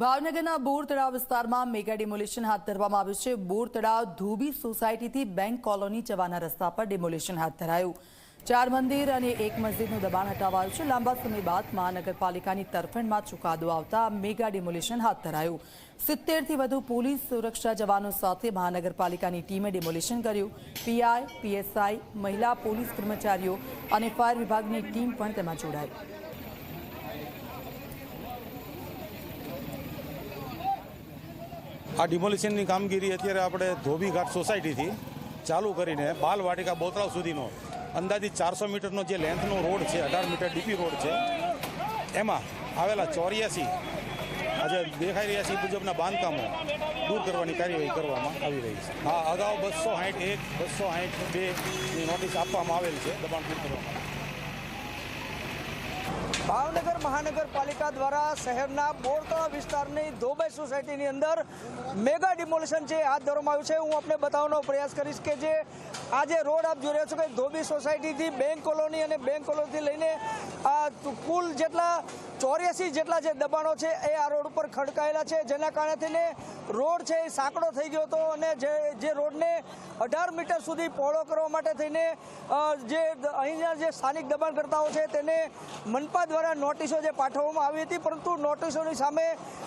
ભાવનગરના બોર તળાવ વિસ્તારમાં મેગા ડિમોલિશન હાથ ધરવામાં આવ્યું છે. બોર તળાવ ધોબી સોસાયટીથી બેંક કોલોની જવાના રસ્તા પર ડિમોલિશન હાથ ધરાયું. ચાર મંદિર અને એક મસ્જિદનું દબાણ હટાવાયું છે. લાંબા સમય બાદ મહાનગરપાલિકાની તરફેણમાં ચુકાદો આવતા મેગા ડિમોલિશન હાથ ધરાયું. સિત્તેરથી વધુ પોલીસ સુરક્ષા જવાનો સાથે મહાનગરપાલિકાની ટીમે ડિમોલિશન કર્યું. પીઆઈ, પીએસઆઈ, મહિલા પોલીસ કર્મચારીઓ અને ફાયર વિભાગની ટીમ પણ તેમાં જોડાઈ. આ ડિમોલિશનની કામગીરી અત્યારે આપણે ધોબીઘાટ સોસાયટીથી ચાલુ કરીને બાલવાટિકા બોતળાવ સુધીનો, અંદાજિત ચારસો મીટરનો જે લેન્થનો રોડ છે, અઢાર મીટર ડીપી રોડ છે, એમાં આવેલા ચોર્યાસી, આજે દેખાઈ રહ્યા છે મુજબના બાંધકામો દૂર કરવાની કાર્યવાહી કરવામાં આવી રહી છે. હા, અગાઉ બસો સાઠ એક, બસો સાઠ બેની નોટિસ આપવામાં આવેલ છે દબાણ દૂર કરવા માટે. ભાવનગર મહાનગરપાલિકા દ્વારા શહેરના બોરતળા વિસ્તારની ધોબાઈ સોસાયટીની અંદર મેગા ડિમોલિશન છે હાથ ધરવામાં આવ્યું છે, હું આપને બતાવવાનો પ્રયાસ કરીશ કે જે આજે રોડ આપ જોઈ રહ્યા છો કે ધોબી સોસાયટીથી બેંક કોલોની અને બેંક કોલોનીથી લઈને આ કુલ જેટલા ચોર્યાસી જેટલા જે દબાણો છે એ આ રોડ ઉપર ખડકાયેલા છે, જેના કારણે થઈને રોડ છે એ સાંકડો થઈ ગયો હતો અને જે જે રોડને અઢાર મીટર સુધી પહોળો કરવા માટે થઈને જે અહીંના જે સ્થાનિક દબાણકર્તાઓ છે તેને મનપા દ્વારા નોટિસો જે પાઠવવામાં આવી હતી, પરંતુ નોટિસોની સામે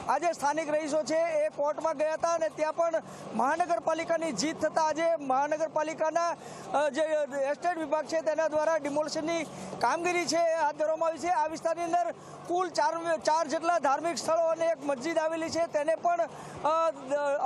આજે સ્થાનિક રહીશો છે એ કોર્ટમાં ગયા હતા અને ત્યાં પણ મહાનગરપાલિકાની જીત થતાં આજે મહાનગરપાલિકાના જે એસ્ટેટ વિભાગ છે તેના દ્વારા ડિમોલિશનની કામગીરી છે હાથ ધરવામાં આવી છે. આ વિસ્તારની અંદર કુલ ચાર ચાર જેટલા ધાર્મિક સ્થળો અને એક મસ્જિદ આવેલી છે. તેને પણ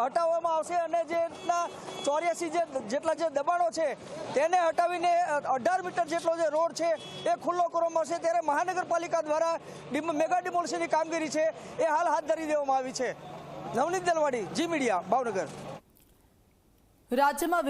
હટાવવામાં આવશે અને જે રીતના ચોર્યાસી જેટલા જે દબાણો છે તેને હટાવીને, અઢાર મીટર જેટલો જે રોડ છે એ ખુલ્લો કરવામાં આવશે. ત્યારે મહાનગરપાલિકા દ્વારા ડિમ- મેગા ડિમોલિશનની કામગીરી છે, એ હાલ હાથ ધરી દેવામાં આવી છે. Navneet Dalwadi, Zee media, Bhavnagar. રાજ્યમાં